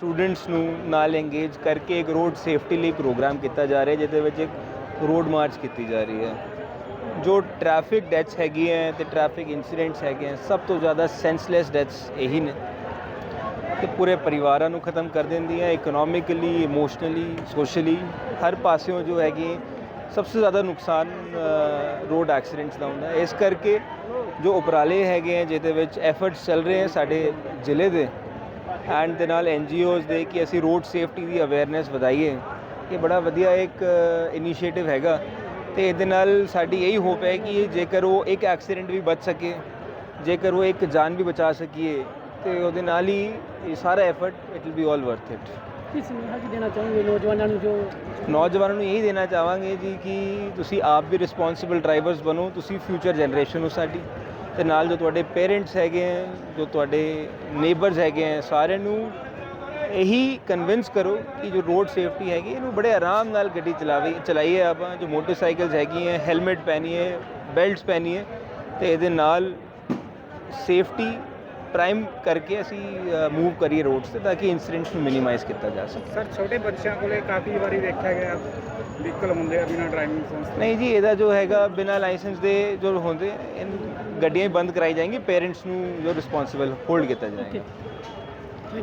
Students ਨੂੰ ਨਾਲ engage ਕਰਕੇ ਇੱਕ ਰੋਡ ਸੇਫਟੀ ਲਈ ਪ੍ਰੋਗਰਾਮ ਕੀਤਾ ਜਾ ਰਿਹਾ, ਜਿਹਦੇ ਵਿੱਚ ਇੱਕ ਰੋਡ ਮਾਰਚ ਕੀਤੀ ਜਾ ਰਹੀ ਹੈ। ਜੋ ਟ੍ਰੈਫਿਕ ਡੈਥਸ ਹੈਗੀ ਹੈ ਤੇ ਟ੍ਰੈਫਿਕ ਇਨਸੀਡੈਂਟਸ ਹੈਗੇ ਹੈ, ਸਭ ਤੋਂ ਜ਼ਿਆਦਾ ਸੈਂਸਲੈਸ ਡੈਥਸ ਇਹੀ ਨੇ। ਤੇ ਪੂਰੇ ਪਰਿਵਾਰਾਂ ਨੂੰ ਖਤਮ ਕਰ ਦਿੰਦੀਆਂ ਇਕਨੋਮਿਕਲੀ ਇਮੋਸ਼ਨਲੀ ਸੋਸ਼ਲੀ ਹਰ ਪਾਸਿਓਂ ਜੋ ਹੈਗੀ ਸਭ ਤੋਂ ਜ਼ਿਆਦਾ ਨੁਕਸਾਨ ਰੋਡ ਐਕਸੀਡੈਂਟਸ ਦਾ ਹੁੰਦਾ ਇਸ ਕਰਕੇ ਜੋ ਉਪਰਾਲੇ ਹੈਗੇ ਹੈ, ਜਿਹਦੇ ਵਿੱਚ ਐਫਰਟਸ ਚੱਲ ਰਹੇ ਹੈ ਸਾਡੇ ਜ਼ਿਲ੍ਹੇ ਦੇ ਐਂਡ ਦੇ ਨਾਲ ਐੱਨ ਜੀ ਓਜ਼ ਦੇ ਕਿ ਅਸੀਂ ਰੋਡ ਸੇਫਟੀ ਦੀ ਅਵੇਅਰਨੈਸ ਵਧਾਈਏ, ਇਹ ਬੜਾ ਵਧੀਆ ਇੱਕ ਇਨੀਸ਼ੀਏਟਿਵ ਹੈਗਾ। ਤੇ ਇਹਦੇ ਨਾਲ ਸਾਡੀ ਇਹੀ ਹੋਪ ਹੈ ਕਿ ਜੇਕਰ ਉਹ ਇੱਕ ਐਕਸੀਡੈਂਟ ਵੀ ਬਚ ਸਕੇ, ਜੇਕਰ ਉਹ ਇੱਕ ਜਾਨ ਵੀ ਬਚਾ ਸਕੀਏ, ਤੇ ਉਹਦੇ ਨਾਲ ਹੀ ਇਹ ਸਾਰਾ effort it will be all worth it ਕੀ ਸੁਨੇਹਾ ਕੀ ਦੇਣਾ ਚਾਹੋਗੇ ਨੌਜਵਾਨਾਂ ਨੂੰ ਜੋ ਨੌਜਵਾਨਾਂ ਨੂੰ ਇਹੀ ਦੇਣਾ ਚਾਹਾਂਗੇ ਜੀ ਕਿ ਤੁਸੀਂ ਆਪ ਵੀ ਰਿਸਪੌਂਸਿਬਲ ਡਰਾਈਵਰਸ ਬਣੋ, ਤੁਸੀਂ ਫਿਊਚਰ ਜਨਰੇਸ਼ਨ ਹੋ ਸਾਡੀ। ਤੇ ਨਾਲ ਜੋ ਤੁਹਾਡੇ ਪੇਰੈਂਟਸ ਹੈਗੇ ਹੈ ਜੋ ਤੁਹਾਡੇ ਨੇਬਰਸ ਹੈਗੇ ਹੈ ਸਾਰਿਆਂ ਨੂੰ ਇਹੀ ਕਨਵਿੰਸ ਕਰੋ ਕਿ ਜੋ ਰੋਡ ਸੇਫਟੀ ਹੈਗੀ, ਇਹਨੂੰ ਬੜੇ ਆਰਾਮ ਨਾਲ ਗੱਡੀ ਚਲਾਵੇ, ਚਲਾਈਏ ਆਪਾਂ, ਜੋ ਮੋਟਰਸਾਈਕਲਸ ਹੈਗੀਆਂ ਹੈਲਮਟ ਪਹਿਨੀਏ ਬੈਲਟਸ ਪਹਿਨੀਏ, ਤੇ ਇਹਦੇ ਨਾਲ ਸੇਫਟੀ ਪ੍ਰਾਈਮ ਕਰਕੇ ਅਸੀਂ ਮੂਵ ਕਰੀਏ ਰੋਡਸ ਤੇ ਤਾਂ ਕਿ ਇਨਸੀਡੈਂਟਸ ਨੂੰ ਮਿਨੀਮਾਈਜ਼ ਕੀਤਾ ਜਾ ਸਕੇ। ਸਰ ਛੋਟੇ ਬੱਚਿਆਂ ਕੋਲੇ ਕਾਫੀ ਵਾਰੀ ਦੇਖਿਆ ਗਿਆ ਵਹੀਕਲ ਹੁੰਦੇ ਆ ਬਿਨਾਂ ਡਰਾਈਵਿੰਗ ਲਾਇਸੈਂਸ ਨਹੀਂ ਜੀ ਇਹਦਾ ਜੋ ਹੈਗਾ ਬਿਨਾਂ ਲਾਇਸੈਂਸ ਦੇ ਜੋ ਹੁੰਦੇ ਇਹਨ ਗੱਡੀਆਂ ਬੰਦ ਕਰਾਈ ਜਾਏਂਗੀ ਪੇਰੈਂਟਸ ਨੂੰ ਜੋ ਰਿਸਪੌਂਸਿਬਲ ਹੋਲਡ ਕੀਤਾ ਜਾਏਗਾ। Thank you